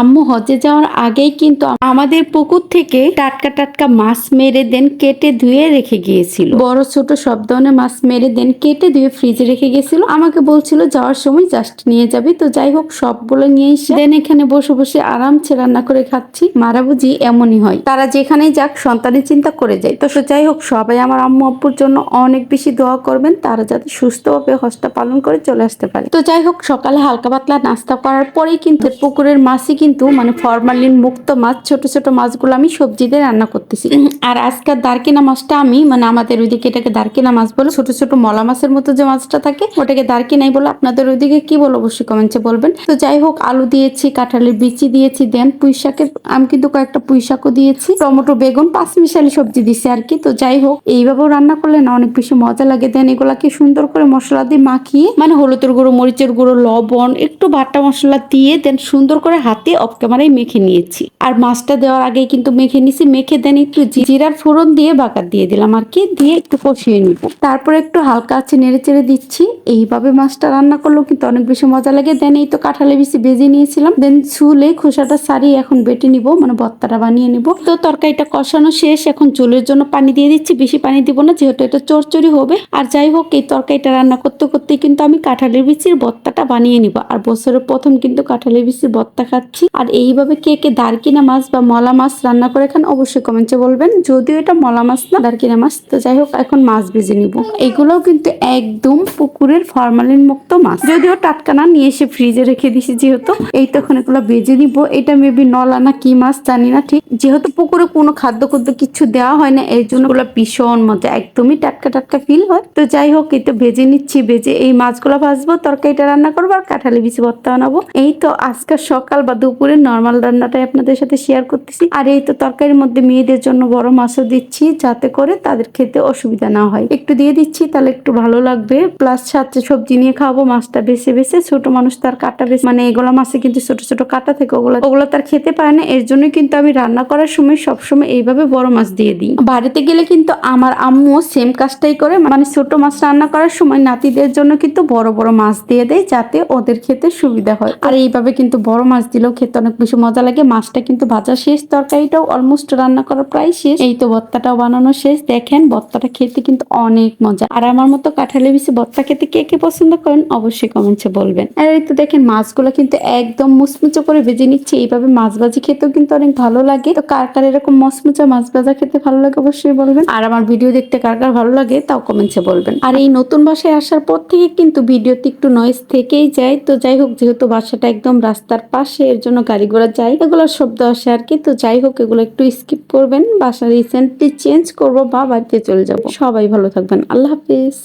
আম্মু হজে যাওয়ার আগেই কিন্তু আমাদের পুকুর থেকে টাটকা টাটকা মাছ মেরে দেন, কেটে ধুয়ে রেখে গিয়েছিল। বড় ছোট সব ধরনের মাছ মেরে দেন, কেটে ধুয়ে ফ্রিজে রেখে গেছিল আমাকে বলছিল, যাওয়ার সময় জাস্ট নিয়ে যাবি। তো যাই হোক, সবগুলো নিয়ে এসে দেন, এখানে বসে বসে আরামসে রান্না করে খাচ্ছি। মারা বুঝি এমনই হয়। তারা যেখানেই যাক সন্তানের চিন্তা করে যায়। তো যাই হোক, সবাই আমার আম্মু আব্বুর জন্য অনেক বেশি দোয়া করবেন। তারা যাতে সুস্থভাবে হজটা পালন করে চলে আসতে পারে। তো যাই হোক, সকালে হালকা পাতলা নাস্তা করার পরেই কিন্তু পুকুরের মাছই কিন্তু মানে ফরমালিন মুক্ত মাছ, ছোট ছোট মাছগুলো আমি সবজি দিয়ে রান্না করতেছি। আর আজকের দারকিনা মাছটা আমি মানে আমাদের ওইদিকে এটাকে দারকিনা মাছ বলে, ছোট ছোট মলা মাছের মতো যে মাছটা থাকে, ওটাকে দারকিনাই বলে আপনাদের ওইদিকে কি বলো অবশ্যই কমেন্টে বলবেন। তো যাই হোক, আলু দিয়েছি, কাঁঠালের বিচি দিয়েছি, দেন পুঁই শাকের আমি কিন্তু কয়েকটা পুঁই শাকও দিয়েছি, টমেটো, বেগুন পাঁচ মিশালি সবজি দিছি আর কি। তো যাই হোক, এইভাবেও রান্না করলে না অনেক বেশি মজা লাগে। দেন এগুলাকে সুন্দর করে মশলা দিয়ে মাখিয়ে মানে হলুদের গুঁড়ো, মরিচের গুঁড়ো, লবণ, একটু বাটা মশলা দিয়ে, দেন সুন্দর করে হাতে অফ ক্যামেরায় মেখে নিয়েছি। আর মাছটা দেওয়ার আগেই কিন্তু মেখে নিছি, মেখে দেন একটু জিরার ফোড়ন দিয়ে বাগার দিয়ে দিলাম আর কি, দিয়ে একটু কষিয়ে নিব। তারপর একটু হালকা আছে নেড়ে চেড়ে দিচ্ছি। এইভাবে মাছটা রান্না করলেও কিন্তু অনেক বেশি মজা লাগে। দেন এই তো কাঁঠালে বেশি ভেজে নিয়েছিলাম। দেন ছুলে খোসাটা সারিয়ে এখন বেটে নিব মানে ভর্তাটা বানিয়ে নিব। তো তরকারিটা কষানো শেষ, এখন চুলের জন্য পানি দিয়ে দিচ্ছি। বেশি পানি দিব না, যেহেতু এটা চরচরি হবে। আর যাই হোক, এই তরকারিটা রান্না করতে করতে কিন্তু আমি কাঁঠালের বিচির ভর্তাটা বানিয়ে নিব। আর বছরের প্রথম কিন্তু কাঁঠালের বিচির ভর্তা খাচ্ছি। আর এইভাবে কে কে দারকিনা মাছ বা মলা মাছ রান্না করে খান অবশ্যই কমেন্টে বলবেন। যদিও এটা মলা মাছ না, দারকিনা মাছ। তো যাই হোক, এখন মাছ ভেজে নিব। এগুলোও কিন্তু একদম পুকুরের ফরমালিন মুক্ত মাছ। যদিও টাটকা না, নিয়ে এসে ফ্রিজে রেখে দিছি যেহেতু। এই তখন এগুলো ভেজে নিব। এটা মেবি নলা না কি মাছ, জানি না ঠিক। যেহেতু পুকুরে কোনো খাদ্য খাদ্য কিছু দেওয়া হয় না, এর জন্য ওগুলো ভীষণ মজা, একদমই টাটকা টাটকা ফিল হয়। তো যাই হোক, এই তো ভেজে নিচ্ছি, ভেজে এই মাছগুলো ভাজবো, তরকারিটা রান্না করব, আর কাঁঠালি বিচি ভর্তা বানাবো। এই তো আজকে সকাল বা দুপুরে নর্মাল রান্নাটাই আপনাদের সাথে শেয়ার করতেছি। আর এই তো তরকারির মধ্যে মেয়েদের জন্য বড় মাছও দিচ্ছি, যাতে করে তাদের খেতে অসুবিধা না হয়। একটু দিয়ে দিচ্ছি, তাহলে একটু ভালো লাগবে। প্লাস সাথে সবজি নিয়ে খাওয়াবো, মাছটা বেছে বেছে। ছোট মানুষ তার কাটা বেছে মানে এগুলো মাছে কিন্তু ছোট ছোট কাটা থেকে, ওগুলো ওগুলো তার খেতে পারে না। এর জন্য কিন্তু আমি রান্না করার সময় সবসময় এইভাবে বড় মাছ দিয়ে দিই। বাড়িতে গেলে কিন্তু আমার আম্মু সেম কাজটাই করে। মানে ছোট মাছ রান্না করার সময় নাতিদের জন্য কিন্তু বড় বড় মাছ দিয়ে দেয়, যাতে ওদের খেতে সুবিধা হয়। আর এইভাবে কিন্তু বড় মাছ দিলেও খেতে অনেক বেশি মজা লাগে। মাছটা কিন্তু ভাজা শেষ, তরকারিটাও অলমোস্ট রান্না করা প্রায় শেষ। এই তো ভর্তাটাও বানানো শেষ। দেখেন, ভর্তাটা খেতে কিন্তু অনেক মজা। আর আমার মতো কাঁঠালে বেশি ভর্তা খেতে কে কে পছন্দ করেন অবশ্যই কমেন্টে বলবেন। আর এই তো দেখেন, মাছগুলো কিন্তু একদম মুচমুচো করে ভেজে নিচ্ছে। এইভাবে মাছ ভাজি খেতেও কিন্তু অনেক ভালো লাগে। তো কার কার এরকম মচমুচা মাছ ভাজা খেতে ভালো লাগে অবশ্যই বলবেন। আর আমার ভিডিও দেখতে কার কার ভালো লাগে তাও কমেন্টে বলবেন। আর এই নতুন বাসায় আসার পর থেকে কিন্তু ভিডিওতে একটু নয়েজ থেকেই যায়। তো যাই হোক, যেহেতু বাসাটা একদম রাস্তার পাশে এর জন্য গাড়ি ঘোড়া যায় এগুলোর শব্দ আসে আর কি। তো যাই হোক, এগুলো একটু স্কিপ করবেন। বাসা রিসেন্টলি চেঞ্জ করব, বা বাড়িতে চলে যাব। সবাই ভালো থাকবেন। আল্লাহ হাফিজ।